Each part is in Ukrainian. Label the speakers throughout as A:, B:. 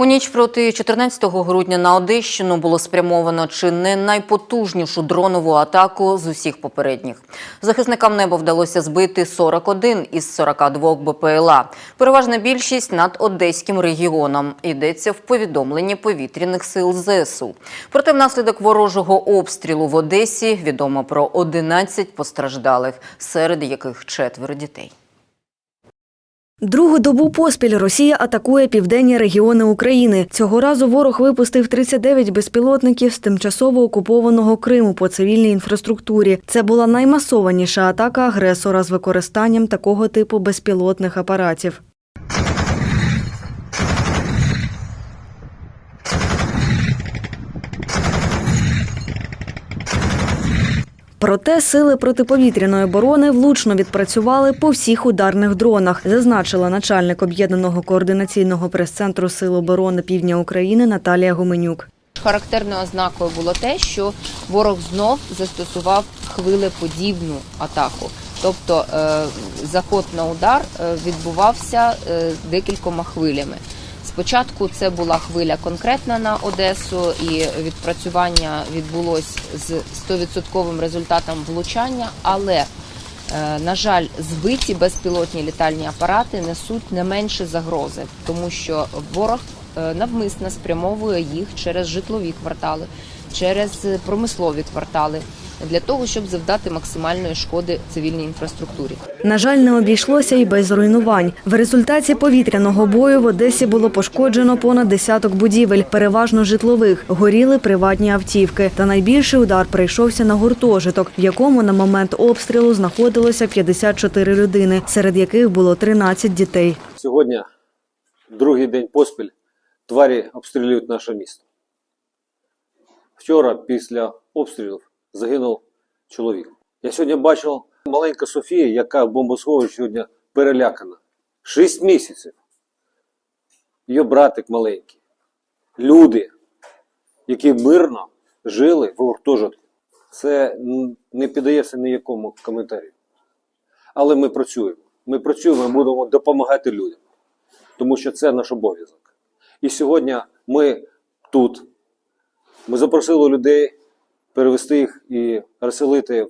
A: У ніч проти 14 грудня на Одещину було спрямовано чи не найпотужнішу дронову атаку з усіх попередніх. Захисникам неба вдалося збити 41 із 42 БПЛА. Переважна більшість над Одеським регіоном. Йдеться в повідомленні повітряних сил ЗСУ. Проте внаслідок ворожого обстрілу в Одесі відомо про 11 постраждалих, серед яких четверо дітей.
B: Другу добу поспіль Росія атакує південні регіони України. Цього разу ворог випустив 39 безпілотників з тимчасово окупованого Криму по цивільній інфраструктурі. Це була наймасованіша атака агресора з використанням такого типу безпілотних апаратів. Проте сили протиповітряної оборони влучно відпрацювали по всіх ударних дронах, зазначила начальник об'єднаного координаційного прес-центру Сил оборони Півдня України Наталія Гуменюк.
C: Характерною ознакою було те, що ворог знов застосував хвилеподібну атаку. Тобто е, заход на удар е, відбувався е, декількома хвилями. Спочатку це була хвиля конкретна на Одесу, і відпрацювання відбулось з 100% результатом влучання, але е, на жаль, збиті безпілотні літальні апарати несуть не менше загрози, тому що ворог е, навмисно спрямовує їх через житлові квартали, через промислові квартали для того, щоб завдати максимальної шкоди цивільній інфраструктурі.
B: На жаль, не обійшлося і без руйнувань. В результаті повітряного бою в Одесі було пошкоджено понад десяток будівель, переважно житлових. Горіли приватні автівки. Та найбільший удар прийшовся на гуртожиток, в якому на момент обстрілу знаходилося 54 людини, серед яких було 13 дітей.
D: Сьогодні, другий день поспіль, тварі обстрілюють наше місто. Вчора, після обстрілів, загинув чоловік. Я сьогодні бачив маленька Софія, яка в бомбосховищі сьогодні перелякана. Шість місяців. Її братик маленький. Люди, які мирно жили в гуртожитку. Це не піддається ніякому коментарю. Але ми працюємо. Ми працюємо і будемо допомагати людям тому що це наш обов'язок. І сьогодні ми тут. Ми запросили людей перевести їх і розселити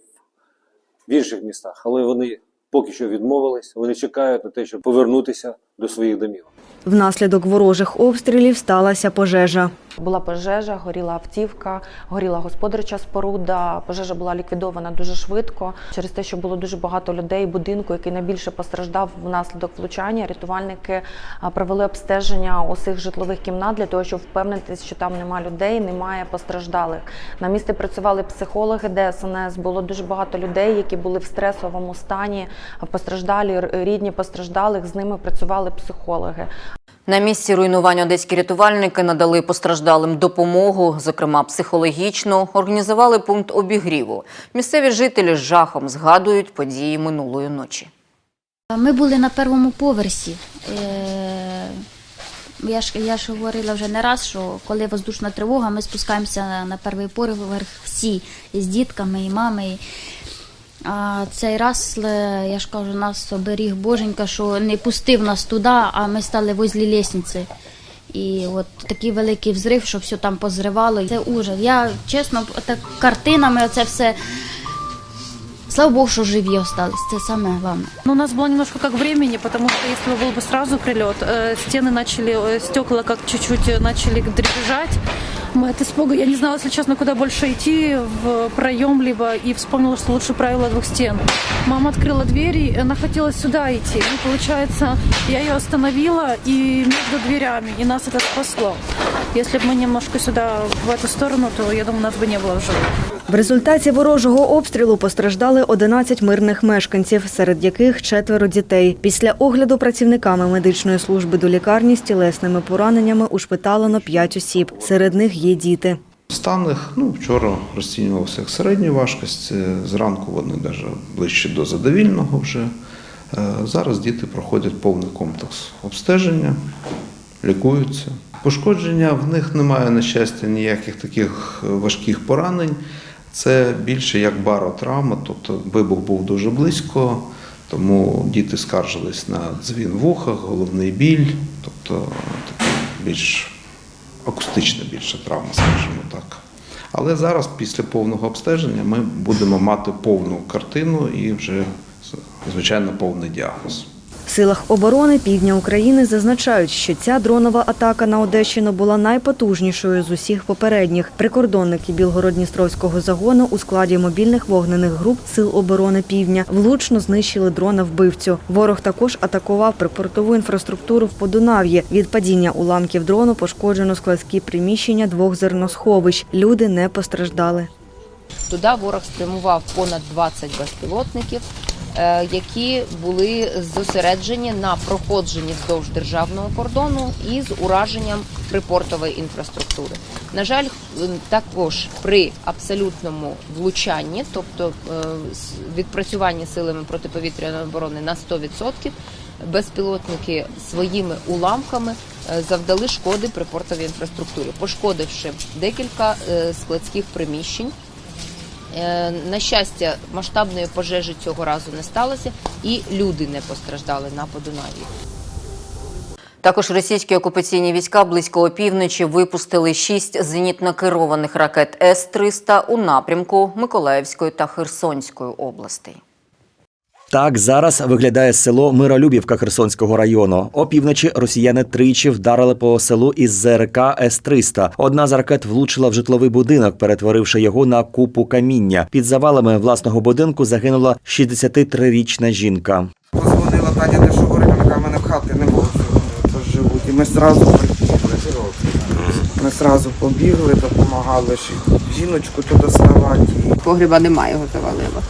D: в інших містах, але вони поки що відмовились, вони чекають на те, щоб повернутися до своїх домів.
B: Внаслідок ворожих обстрілів сталася пожежа.
E: Була пожежа, горіла автівка, горіла господарча споруда. Пожежа була ліквідована дуже швидко через те, що було дуже багато людей. Будинку, який найбільше постраждав внаслідок влучання. Рятувальники провели обстеження усіх житлових кімнат для того, щоб впевнитися, що там немає людей, немає постраждалих. На місці працювали психологи ДСНС. Було дуже багато людей, які були в стресовому стані. Постраждалі рідні постраждалих. З ними працювали психологи.
A: На місці руйнування одеські рятувальники надали постраждалим допомогу, зокрема психологічну, організували пункт обігріву. Місцеві жителі з жахом згадують події минулої ночі.
F: Ми були на першому поверсі. Е, Я ж, я ж говорила вже не раз, що коли воздушна тривога, ми спускаємося на, перший поверх всі з дітками, і мами. І... А цей раз, е, я ж кажу, нас оберіг Боженька, що не пустив нас туди, а ми стали возле лісниці. І от такий великий взрив, що все там позривало. Це ужас. Я чесно, так картинами оце все. Слава Богу, що живі остались. Це саме головне.
G: Ну, у нас было немножко как времени, потому что если бы был бы сразу прилет, э, стены начали, э, стекла как чуть-чуть э, начали дребезжать. Мы от испуга, я не знала, если честно, куда больше идти, в проем либо, и вспомнила, что лучше правило двух стен. Мама открыла двери, и она хотела сюда идти. Ну, получается, я ее остановила и между дверями, и нас это спасло. Если бы мы немножко сюда, в эту сторону, то, я думаю, нас бы не было в живых.
B: В результаті ворожого обстрілу постраждали 11 мирних мешканців, серед яких четверо дітей. Після огляду працівниками медичної служби до лікарні з тілесними пораненнями ушпиталено 5 осіб. Серед них є діти.
H: Стан їх ну, вчора розцінювався як середньої важкості, зранку вони навіть ближче до задовільного вже. Е, Зараз діти проходять повний комплекс обстеження, лікуються. Пошкодження в них немає, на щастя, ніяких таких важких поранень. Це більше як баротравма, тобто вибух був дуже близько, Тому діти скаржились на дзвін в ухах, головний біль, тобто більш акустична більше травма, скажімо так. Але зараз, після повного обстеження, ми будемо мати повну картину і вже, звичайно, повний діагноз.
B: В силах оборони півдня України зазначають, що ця дронова атака на Одещину була найпотужнішою з усіх попередніх. Прикордонники Білгород-Дністровського загону у складі мобільних вогнених груп Сил оборони Півдня влучно знищили дрона вбивцю. Ворог також атакував припортову інфраструктуру в Подунав'ї. Від падіння уламків дрону пошкоджено складські приміщення двох зерносховищ. Люди не постраждали.
C: Туди ворог спрямував понад 20 безпілотників, які були зосереджені на проходженні вздовж державного кордону і з ураженням припортової інфраструктури. На жаль, е, також при абсолютному влучанні, тобто е, відпрацюванні силами протиповітряної оборони на 100%, безпілотники своїми уламками е, завдали шкоди припортовій інфраструктурі, пошкодивши декілька е, складських приміщень. Е, На щастя, масштабної пожежі цього разу не сталося, і люди не постраждали на Подунаві.
A: Також російські окупаційні війська близько опівночі випустили шість зенітно-керованих ракет С-300 у напрямку Миколаївської та Херсонської областей.
I: Так зараз виглядає село Миролюбівка Херсонського району. Опівночі росіяни тричі вдарили по селу із ЗРК С-300. Одна з ракет влучила в житловий будинок, перетворивши його на купу каміння. Під завалами власного будинку загинула 63-річна жінка.
J: Позвонила Таня, де що говорить, каже, мене в хати не було сьогодні, живуть. І ми зразу прибігли. Ми зразу побігли, допомагали жіночку то доставати.
K: погріба немає, його завалило.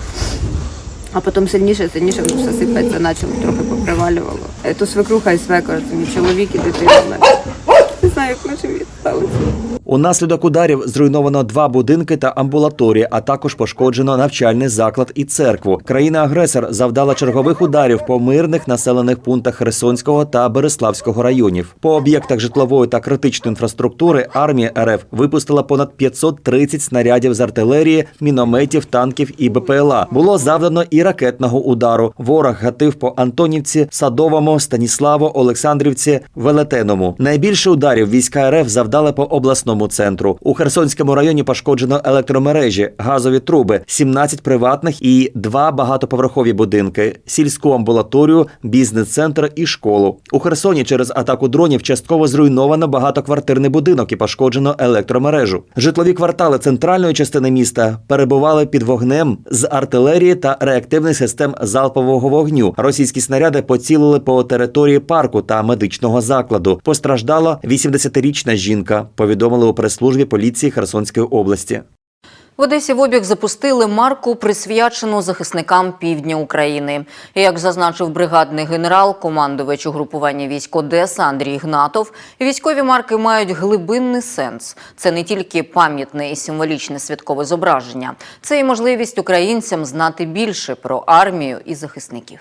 K: А потім сильніше, сильніше все сипеться, почало трохи попривалювало. Е, То свекруха і свекор, це мій чоловік і дитина. Знаю, як ми живі сталося.
I: Унаслідок ударів зруйновано два будинки та амбулаторії, а також пошкоджено навчальний заклад і церкву. Країна-агресор завдала чергових ударів по мирних населених пунктах Херсонського та Береславського районів. По об'єктах житлової та критичної інфраструктури армія РФ випустила понад 530 снарядів з артилерії, мінометів, танків і БПЛА. Було завдано і ракетного удару. Ворог гатив по Антонівці, Садовому, Станіславо, Олександрівці, Велетеному. Найбільше ударів війська РФ завдали по обласному центру. У Херсонському районі пошкоджено електромережі, газові труби, 17 приватних і два багатоповерхові будинки, сільську амбулаторію, бізнес-центр і школу. У Херсоні через атаку дронів частково зруйновано багатоквартирний будинок і пошкоджено електромережу. Житлові квартали центральної частини міста перебували під вогнем з артилерії та реактивних систем залпового вогню. Російські снаряди поцілили по території парку та медичного закладу. Постраждало 80 30-річна жінка, повідомили у прес-службі поліції Херсонської області.
A: В Одесі в обіг запустили марку, присвячену захисникам півдня України. Як зазначив бригадний генерал, командувач угрупування військ Одеса Андрій Гнатов, військові марки мають глибинний сенс. Це не тільки пам'ятне і символічне святкове зображення, це і можливість українцям знати більше про армію і захисників.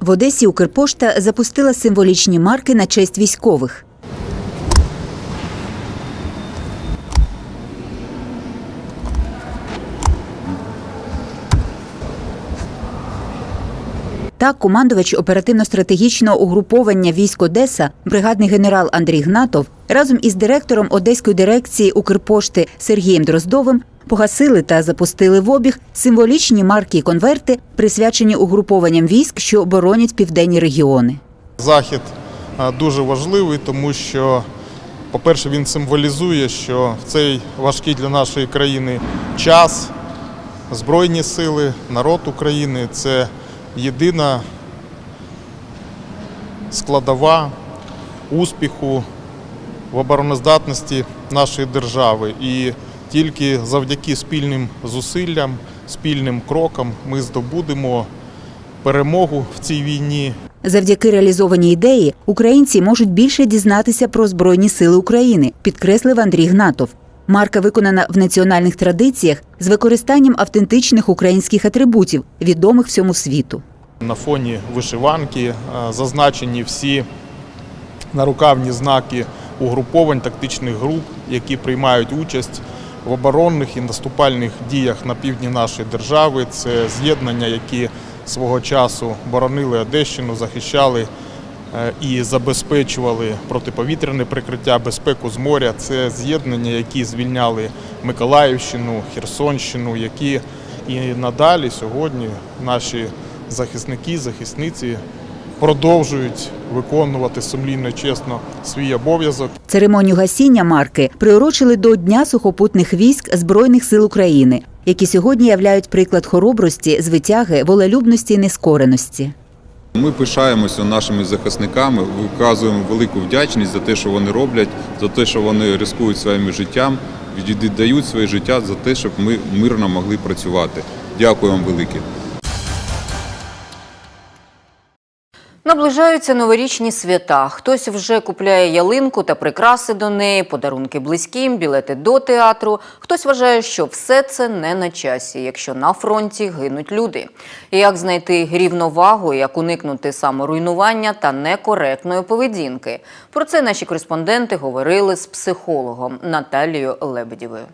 L: В Одесі Укрпошта запустила символічні марки на честь військових. Так, командувач оперативно-стратегічного угруповання військ Одеса, бригадний генерал Андрій Гнатов, разом із директором Одеської дирекції Укрпошти Сергієм Дроздовим погасили та запустили в обіг символічні марки і конверти, присвячені угрупованням військ, що боронять південні регіони.
M: Захід дуже важливий, тому що, по-перше, він символізує, що в цей важкий для нашої країни час Збройні сили, народ України це єдина складова успіху в обороноздатності нашої держави. І тільки завдяки спільним зусиллям, спільним крокам ми здобудемо перемогу в цій війні.
L: Завдяки реалізованій ідеї українці можуть більше дізнатися про Збройні сили України, підкреслив Андрій Гнатов. Марка виконана в національних традиціях з використанням автентичних українських атрибутів, відомих всьому світу.
M: На фоні вишиванки е, зазначені всі нарукавні знаки угруповань тактичних груп, які приймають участь в оборонних і наступальних діях на півдні нашої держави. Це з'єднання, які свого часу боронили Одещину, захищали і забезпечували протиповітряне прикриття, безпеку з моря. Це з'єднання, які звільняли Миколаївщину, Херсонщину, які і надалі сьогодні наші захисники, захисниці продовжують виконувати сумлінно чесно свій обов'язок.
L: Церемонію гасіння марки приурочили до Дня сухопутних військ Збройних сил України, які сьогодні являють приклад хоробрості, звитяги, волелюбності і нескореності.
N: Ми пишаємося нашими захисниками, виказуємо велику вдячність за те, що вони роблять, за те, що вони рискують своїм життям, віддають своє життя за те, щоб ми мирно могли працювати. Дякую вам велике.
A: Наближаються новорічні свята. Хтось вже купляє ялинку та прикраси до неї, подарунки близьким, білети до театру. Хтось вважає, що все це не на часі, якщо на фронті гинуть люди. І як знайти рівновагу, як уникнути саморуйнування та некоректної поведінки. Про це наші кореспонденти говорили з психологом Наталією Лебедєвою.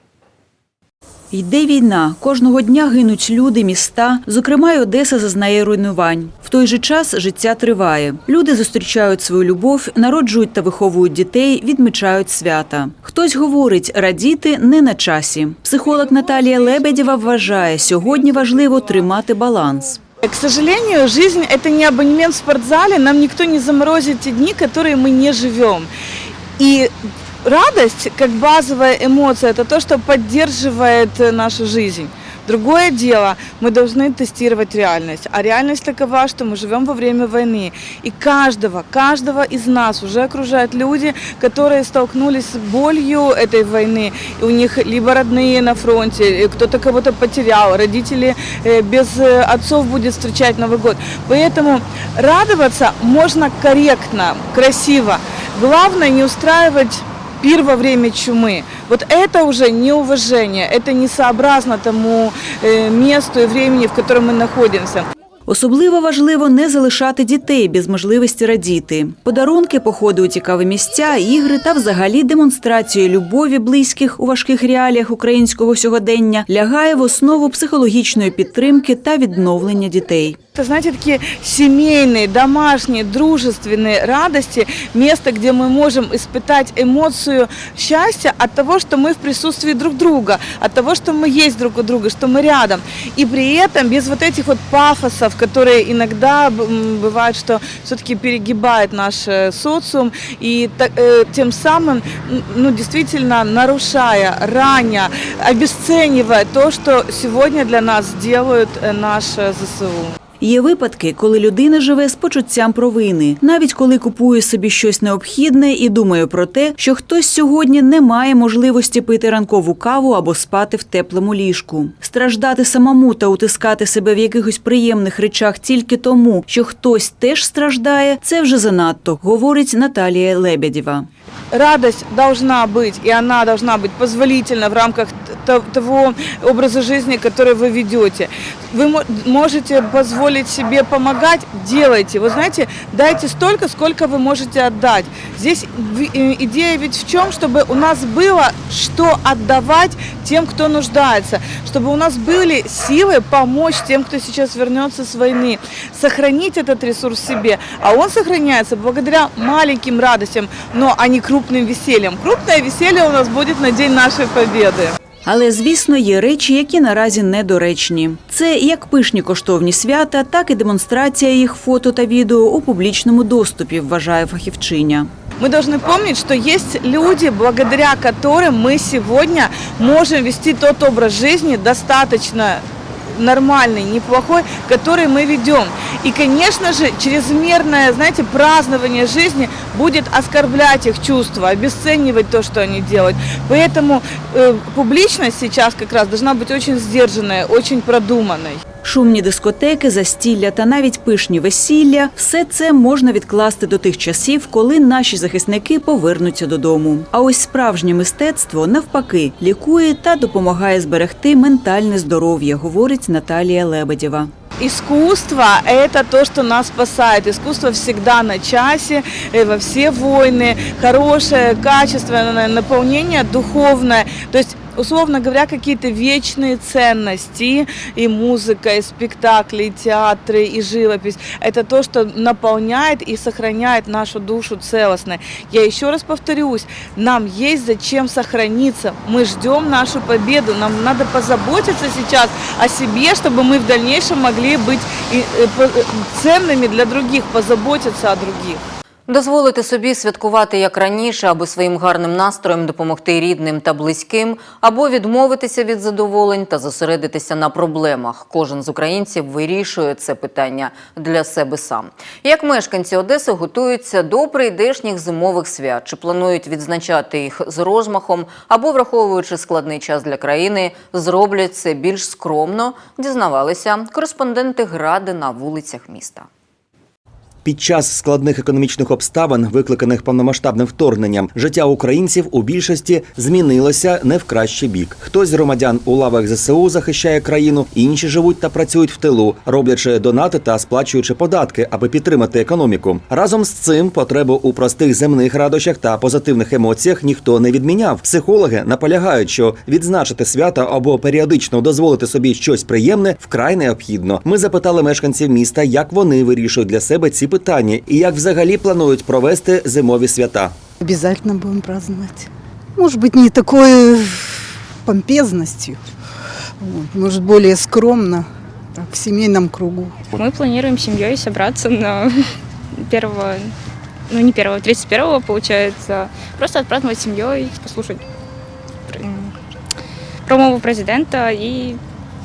O: Йде війна. Кожного дня гинуть люди, міста. Зокрема, й Одеса зазнає руйнувань. В той же час життя триває. Люди зустрічають свою любов, народжують та виховують дітей, відмічають свята. Хтось говорить, радіти не на часі. Психолог Наталія Лебедєва вважає, сьогодні важливо тримати баланс.
P: К сожалению, жизнь – это не абонемент в спортзале, нам никто не заморозит те дни, которые мы не живем. И радость, как базовая эмоция, это то, что поддерживает э, нашу жизнь. Другое дело, мы должны тестировать реальность. А реальность такова, что мы живем во время войны. И каждого, каждого из нас уже окружают люди, которые столкнулись с болью этой войны. И у них либо родные на фронте, э, кто-то кого-то потерял, родители э, без отцов будет встречать Новый год. Поэтому радоваться можно корректно, красиво. Главное не устраивать пир во время чумы. Вот это уже неуважение, это несообразно тому э, месту и времени, в котором мы находимся.
O: Особливо важливо не залишати дітей без можливості радіти. Подарунки, походи у цікаві місця, ігри та взагалі демонстрація любові близьких у важких реаліях українського сьогодення лягає в основу психологічної підтримки та відновлення дітей.
P: Это, знаете, такие семейные, домашние, дружественные радости, место, где мы можем испытать эмоцию счастья от того, что мы в присутствии друг друга, от того, что мы есть друг у друга, что мы рядом. И при этом без вот этих вот пафосов, которые иногда бывает, что все-таки перегибает наш э, социум, и э, тем самым, ну, действительно нарушая, раня, обесценивая то, что сегодня для нас делают э, наше ЗСУ.
O: Є випадки, коли людина живе з почуттям провини, навіть коли купує собі щось необхідне і думає про те, що хтось сьогодні не має можливості пити ранкову каву або спати в теплому ліжку. Страждати самому та утискати себе в якихось приємних речах тільки тому, що хтось теж страждає, це вже занадто, говорить Наталія Лебедєва.
P: Радость должна быть, и она должна быть позволительна в рамках того образа жизни, который вы ведете. Вы мо- можете позволить себе помогать, делайте. Вы знаете, дайте столько, сколько вы можете отдать. Здесь идея ведь в чем, чтобы у нас было что отдавать тем, кто нуждается, чтобы у нас были силы помочь тем, кто сейчас вернется с войны, сохранить этот ресурс себе. А он сохраняется благодаря маленьким радостям, но а не крупным весельям. Крупное веселье у нас будет на День нашей Победы.
O: Але звісно, є речі, які наразі недоречні. Це як пишні коштовні свята, так і демонстрація їх фото та відео у публічному доступі, вважає фахівчиня.
P: Мы должны помнить, что есть люди, благодаря которым мы сегодня можем вести тот образ жизни достаточно Нормальный, неплохой, который мы ведем. И, конечно же, чрезмерное, знаете, празднование жизни будет оскорблять их чувства, обесценивать то, что они делают. Поэтому э, публичность сейчас как раз должна быть очень сдержанная, очень продуманной.
O: Шумні дискотеки, застілля та навіть пишні весілля все це можна відкласти до тих часів, коли наші захисники повернуться додому. А ось справжнє мистецтво навпаки лікує та допомагає зберегти ментальне здоров'я, говорить Наталія Лебедєва.
P: Искусство – это то, что нас спасает. Искусство всегда на часе, э, во все войны. Хорошее, качественное наполнение, духовное. То есть условно говоря, какие-то вечные ценности, и музыка, и спектакли, и театры, и живопись. Это то, что наполняет и сохраняет нашу душу целостной. Я еще раз повторюсь, нам есть зачем сохраниться. Мы ждем нашу победу. Нам надо позаботиться сейчас о себе, чтобы мы в дальнейшем могли быть э, э, ценными для других, позаботиться о других.
A: Дозволити собі святкувати як раніше, аби своїм гарним настроєм допомогти рідним та близьким, або відмовитися від задоволень та зосередитися на проблемах. Кожен з українців вирішує це питання для себе сам. Як мешканці Одеси готуються до прийдешніх зимових свят, чи планують відзначати їх з розмахом, або враховуючи складний час для країни, зроблять це більш скромно, дізнавалися кореспонденти гради на вулицях міста.
I: Під час складних економічних обставин, викликаних повномасштабним вторгненням, життя українців у більшості змінилося не в кращий бік. Хтось з громадян у лавах ЗСУ захищає країну, інші живуть та працюють в тилу, роблячи донати та сплачуючи податки, аби підтримати економіку. Разом з цим потребу у простих земних радощах та позитивних емоціях ніхто не відміняв. Психологи наполягають, що відзначити свята або періодично дозволити собі щось приємне вкрай необхідно. Ми запитали мешканців міста, як вони вирішують для себе ці питання і як взагалі планують провести зимові свята.
Q: Обязательно будем праздновать. Может быть, не такой помпезностью, вот, может, более скромно, так, в семейном кругу.
R: Мы планируем семьей собраться на первого, ну не первого, 31 получается, просто отпраздновать семьей, послушать промову президента и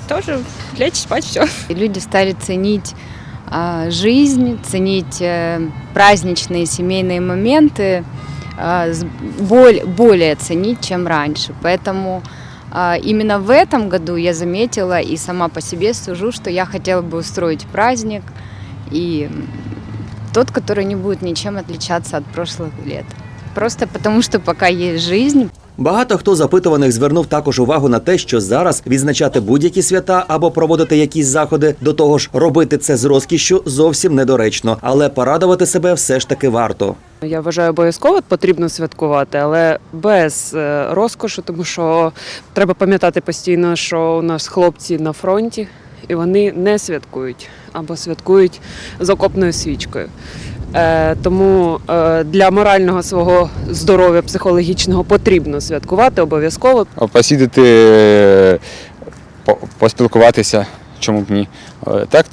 R: тоже лечь спать, все.
S: Люди стали ценить жизнь, ценить э, праздничные семейные моменты, а, более ценить, чем раньше. Поэтому а, именно в этом году я заметила и сама по себе сужу, что я хотела бы устроить праздник и тот, который не будет ничем отличаться от прошлых лет. Просто потому, что пока есть жизнь,
I: Багато хто з опитуваних звернув також увагу на те, що зараз відзначати будь-які свята або проводити якісь заходи, до того ж робити це з розкішшю зовсім недоречно, але порадувати себе все ж таки варто.
T: Я вважаю, обов'язково потрібно святкувати, але без е, розкошу, тому що треба пам'ятати постійно, що у нас хлопці на фронті, і вони не святкують або святкують з окопною свічкою. Е, тому е, для морального свого здоров'я психологічного потрібно святкувати обов'язково.
U: посідати, е, по- поспілкуватися, чому б ні. Так,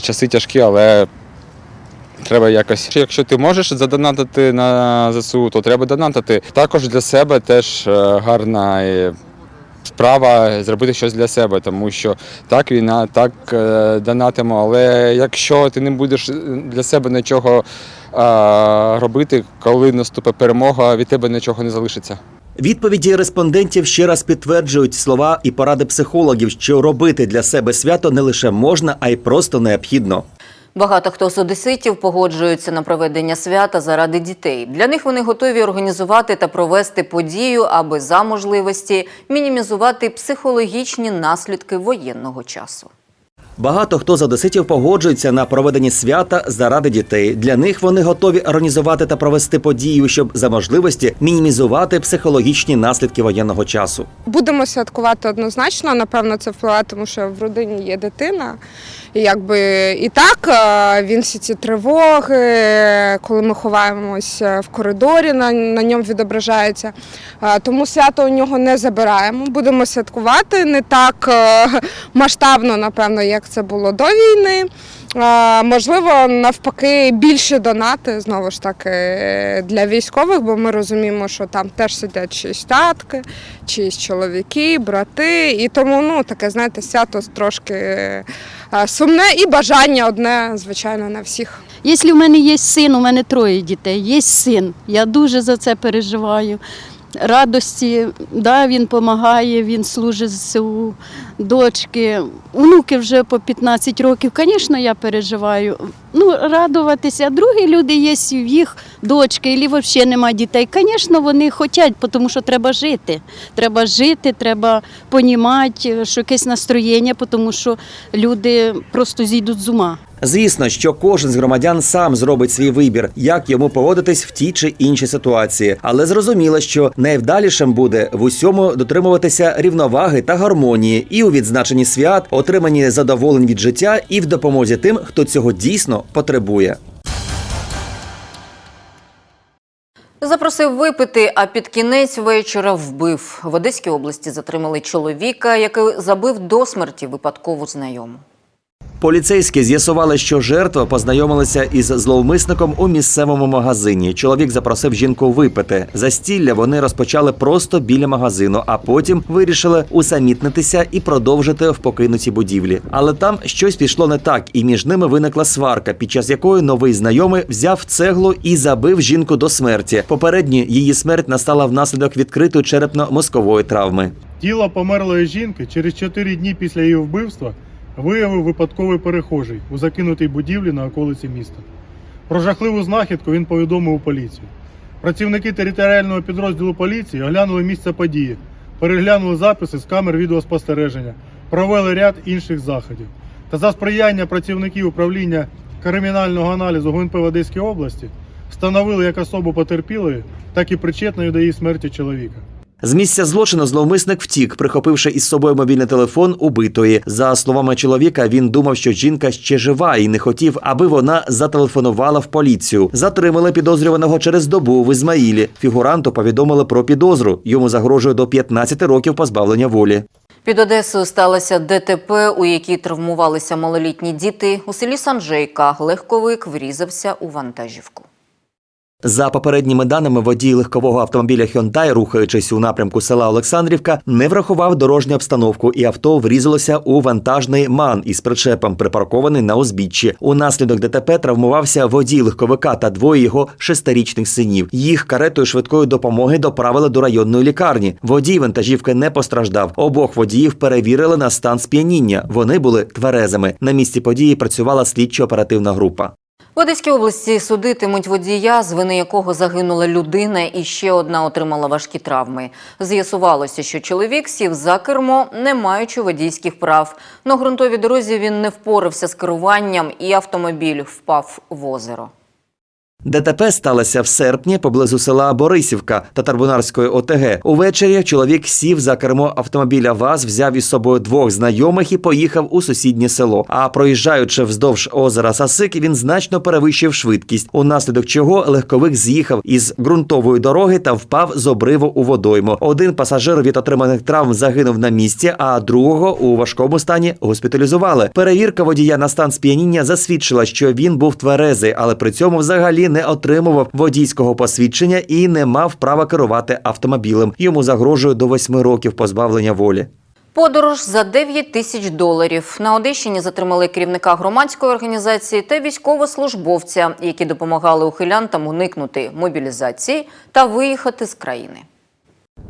U: часи тяжкі, але треба якось. Якщо ти можеш задонатити на ЗСУ, то треба донатити. Також для себе теж гарна справа зробити щось для себе, тому що так війна, так е, донатимо, але якщо ти не будеш для себе нічого робити, коли наступить перемога, від тебе нічого не залишиться.
I: Відповіді респондентів ще раз підтверджують слова і поради психологів, що робити для себе свято не лише можна, а й просто необхідно.
A: Багато хто з одеситів погоджуються на проведення свята заради дітей. Для них вони готові організувати та провести подію, аби за можливості мінімізувати психологічні наслідки воєнного часу.
I: Багато хто з одеситів погоджується на проведення свята заради дітей. Для них вони готові організувати та провести подію, щоб за можливості мінімізувати психологічні наслідки воєнного часу.
V: Будемо святкувати однозначно. Напевно, це впливає, тому що в родині є дитина. Якби і так е, він всі ці тривоги, коли ми ховаємось в коридорі, на, на ньому відображається. Е, Тому свято у нього не забираємо. Будемо святкувати не так е, масштабно, напевно, як це було до війни. Можливо, навпаки, більше донати знову ж таки для військових, бо ми розуміємо, що там теж сидять чиїсь татки, чиїсь чоловіки, брати. І тому ну таке, знаєте, свято трошки сумне і бажання одне, звичайно, на всіх.
W: Якщо в мене є син, у мене троє дітей, є син. Я дуже за це переживаю.
X: Радості. Да, він допомагає, він служить ЗСУ, дочки, внуки вже по 15 років. Звісно, я переживаю. Ну, радуватися. Другі люди є, в їх дочки, або взагалі немає дітей. Звісно, вони хочуть, тому що треба жити. Треба жити, треба понімати, що якесь настроєння, тому що люди просто зійдуть з ума.
I: Звісно, що кожен з громадян сам зробить свій вибір, як йому поводитись в тій чи іншій ситуації, але зрозуміло, що найвдалішим буде в усьому дотримуватися рівноваги та гармонії, і у відзначенні свят, отриманні задоволень від життя, і в допомозі тим, хто цього дійсно потребує.
A: Запросив випити, а під кінець вечора вбив. В Одеській області затримали чоловіка, який забив до смерті випадкову знайому.
I: Поліцейські з'ясували, що жертва познайомилася із зловмисником у місцевому магазині. Чоловік запросив жінку випити. Застілля вони розпочали просто біля магазину, а потім вирішили усамітнитися і продовжити в покинутій будівлі. Але там щось пішло не так, і між ними виникла сварка, під час якої новий знайомий взяв цеглу і забив жінку до смерті. Попередньо її смерть настала внаслідок відкритої черепно-мозкової травми.
Y: Тіло померлої жінки через 4 дні після її вбивства виявив випадковий перехожий у закинутій будівлі на околиці міста. Про жахливу знахідку він повідомив у поліцію. Працівники територіального підрозділу поліції оглянули місце події, переглянули записи з камер відеоспостереження, провели ряд інших заходів. Та за сприяння працівників управління кримінального аналізу ГУНП в Одеській області встановили як особу потерпілої, так і причетної до її смерті чоловіка.
I: З місця злочину зловмисник втік, прихопивши із собою мобільний телефон убитої. За словами чоловіка, він думав, що жінка ще жива і не хотів, аби вона зателефонувала в поліцію. Затримали підозрюваного через добу в Ізмаїлі. Фігуранту повідомили про підозру. Йому загрожує до 15 років позбавлення волі.
A: Під Одесою сталося ДТП, у якій травмувалися малолітні діти. У селі Санжейка легковик врізався у вантажівку.
I: За попередніми даними, водій легкового автомобіля Hyundai, рухаючись у напрямку села Олександрівка, не врахував дорожню обстановку, і авто врізалося у вантажний ман із причепом, припаркований на узбіччі. Унаслідок ДТП травмувався водій легковика та двоє його шестирічних синів. Їх каретою швидкої допомоги доправили до районної лікарні. Водій вантажівки не постраждав. Обох водіїв перевірили на стан сп'яніння. Вони були тверезими. На місці події працювала слідчо-оперативна група.
A: В Одеській області судитимуть водія, з вини якого загинула людина, і ще одна отримала важкі травми. З'ясувалося, що чоловік сів за кермо, не маючи водійських прав. На ґрунтовій дорозі він не впорався з керуванням, і автомобіль впав в озеро.
I: ДТП сталося в серпні поблизу села Борисівка Татарбунарської ОТГ. Увечері чоловік сів за кермо автомобіля ВАЗ, взяв із собою двох знайомих і поїхав у сусіднє село. А проїжджаючи вздовж озера Сасик, він значно перевищив швидкість, унаслідок чого легковик з'їхав із ґрунтової дороги та впав з обриву у водойму. Один пасажир від отриманих травм загинув на місці, а другого у важкому стані госпіталізували. Перевірка водія на стан сп'яніння засвідчила, що він був тверезий, але при цьому взагалі не отримував водійського посвідчення і не мав права керувати автомобілем. Йому загрожує до восьми років позбавлення волі.
A: Подорож за 9 тисяч доларів. На Одещині затримали керівника громадської організації та військовослужбовця, які допомагали ухилянтам уникнути мобілізації та виїхати з країни.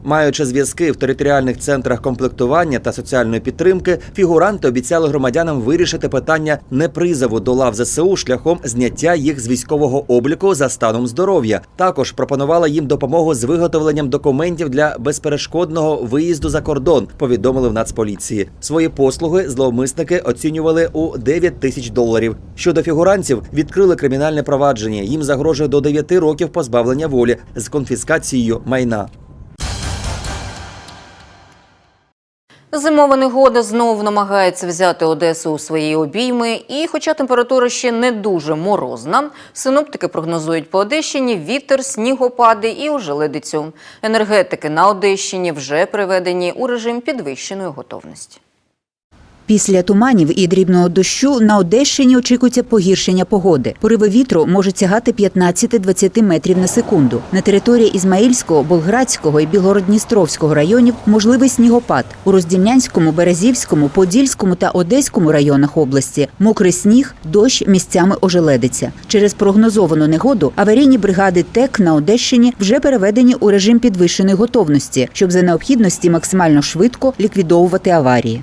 I: Маючи зв'язки в територіальних центрах комплектування та соціальної підтримки, фігуранти обіцяли громадянам вирішити питання непризову до лав ЗСУ шляхом зняття їх з військового обліку за станом здоров'я. Також пропонувала їм допомогу з виготовленням документів для безперешкодного виїзду за кордон. Повідомили в Нацполіції. Свої послуги зловмисники оцінювали у 9 тисяч доларів. Щодо фігурантів, відкрили кримінальне провадження. Їм загрожує до 9 років позбавлення волі з конфіскацією майна.
A: Зимова негода знову намагається взяти Одесу у свої обійми. І хоча температура ще не дуже морозна, синоптики прогнозують по Одещині вітер, снігопади і ожеледицю. Енергетики на Одещині вже приведені у режим підвищеної готовності.
L: Після туманів і дрібного дощу на Одещині очікується погіршення погоди. Пориви вітру можуть сягати 15-20 метрів на секунду. На території Ізмаїльського, Болградського і Білгород-Дністровського районів можливий снігопад. У Роздільнянському, Березівському, Подільському та Одеському районах області мокрий сніг, дощ місцями ожеледиться. Через прогнозовану негоду аварійні бригади ТЕК на Одещині вже переведені у режим підвищеної готовності, щоб за необхідності максимально швидко ліквідовувати аварії.